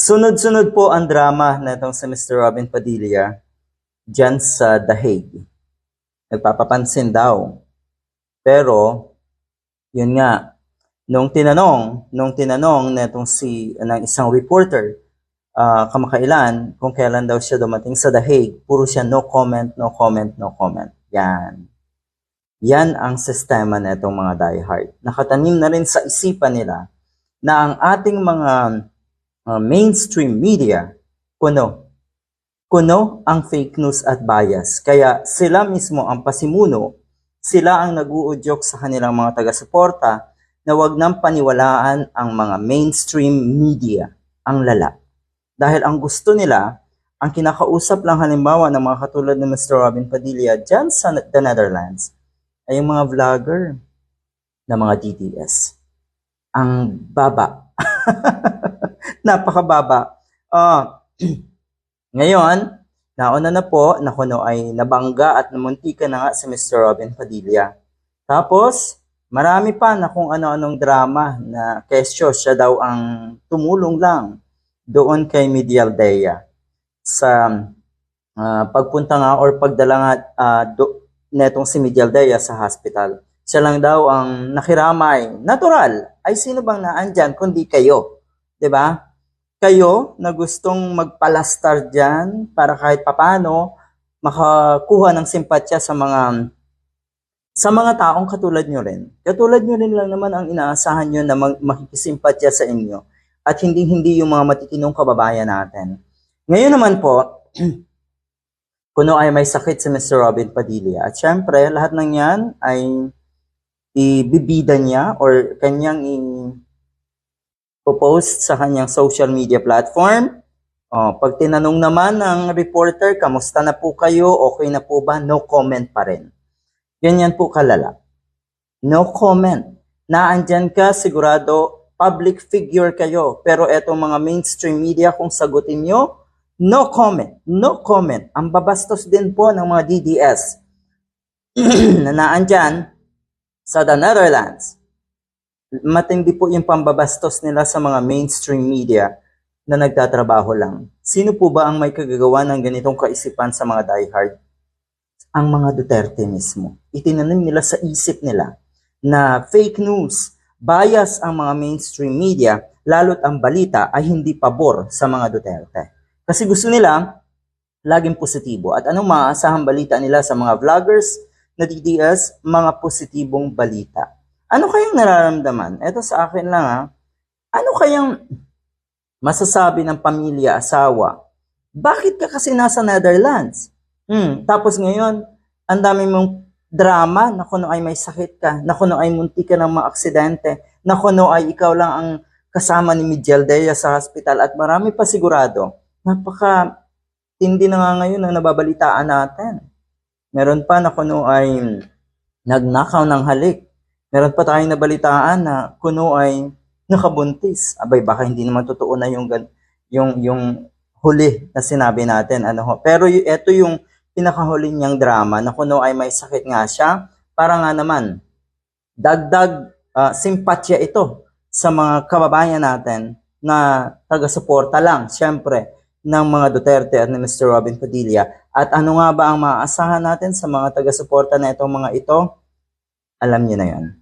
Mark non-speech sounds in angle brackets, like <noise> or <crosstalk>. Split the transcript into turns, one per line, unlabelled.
Sunod-sunod po ang drama na itong si Mr. Robin Padilla dyan sa The Hague. Nagpapapansin daw. Pero, yun nga, nung tinanong, nung tinanong na itong si, ng isang reporter, ah, kamakailan, kung kailan daw siya dumating sa The Hague, puro siya no comment, no comment, no comment. Yan. Yan ang sistema na itong mga diehard. Nakatanim na rin sa isipan nila na ang ating mga uh, mainstream media, kuno, kuno ang fake news at bias. Kaya sila mismo ang pasimuno, sila ang naguudyok sa kanilang mga taga-suporta na wag nang paniwalaan ang mga mainstream media, ang lala. Dahil ang gusto nila, ang kinakausap lang halimbawa ng mga katulad ni Mr. Robin Padilla dyan sa the Netherlands, ay yung mga vlogger na mga DDS. Ang baba. <laughs> Napakababa. Ah, <clears throat> ngayon, nauna na po na kuno ay nabangga at namuntika na nga si Mr. Robin Padilla. Tapos, marami pa na kung ano-anong drama na kesyo siya daw ang tumulong lang doon kay Medial Dea sa ah, pagpunta nga or pagdala nga ah, do, netong si Miguel Dea sa hospital. Siya lang daw ang nakiramay. Natural. Ay sino bang naandyan kundi kayo? ba? Kayo na gustong magpalastar dyan para kahit papano makakuha ng simpatya sa mga sa mga taong katulad nyo rin. Katulad nyo rin lang naman ang inaasahan nyo na makikisimpatya sa inyo at hindi hindi yung mga matitinong kababayan natin. Ngayon naman po, <clears throat> kuno ay may sakit si Mr. Robin Padilla. At syempre, lahat ng yan ay ibibida niya or kanyang i-post sa kanyang social media platform. Oh, pag tinanong naman ng reporter, kamusta na po kayo? Okay na po ba? No comment pa rin. Ganyan po kalala. No comment. Naandyan ka, sigurado, public figure kayo. Pero etong mga mainstream media, kung sagutin nyo, no comment. No comment. Ang babastos din po ng mga DDS <clears throat> na naandyan sa the Netherlands. Matindi po yung pambabastos nila sa mga mainstream media na nagtatrabaho lang. Sino po ba ang may kagagawa ng ganitong kaisipan sa mga diehard? Ang mga Duterte mismo. Itinanim nila sa isip nila na fake news, bias ang mga mainstream media, lalo't ang balita ay hindi pabor sa mga Duterte. Kasi gusto nila laging positibo. At anong maaasahang balita nila sa mga vloggers na DDS? Mga positibong balita. Ano kayang nararamdaman? Ito sa akin lang ha. Ano kayang masasabi ng pamilya, asawa? Bakit ka kasi nasa Netherlands? Hmm, tapos ngayon, ang dami mong drama na kuno ay may sakit ka, na kuno ay munti ka ng mga aksidente, na kuno ay ikaw lang ang kasama ni Miguel Dea sa hospital at marami pa sigurado. Napaka tindi na nga ngayon ang nababalitaan natin. Meron pa na kuno ay nagnakaw ng halik. Meron pa tayong nabalitaan na kuno ay nakabuntis. Abay, baka hindi naman totoo na yung, yung, yung huli na sinabi natin. Ano ho. Pero ito yung pinakahuli niyang drama na kuno ay may sakit nga siya. Para nga naman, dagdag ah, simpatya ito sa mga kababayan natin na taga-suporta lang, syempre, ng mga Duterte at ni Mr. Robin Padilla. At ano nga ba ang maaasahan natin sa mga taga-suporta na itong mga ito? Alam niyo na yan.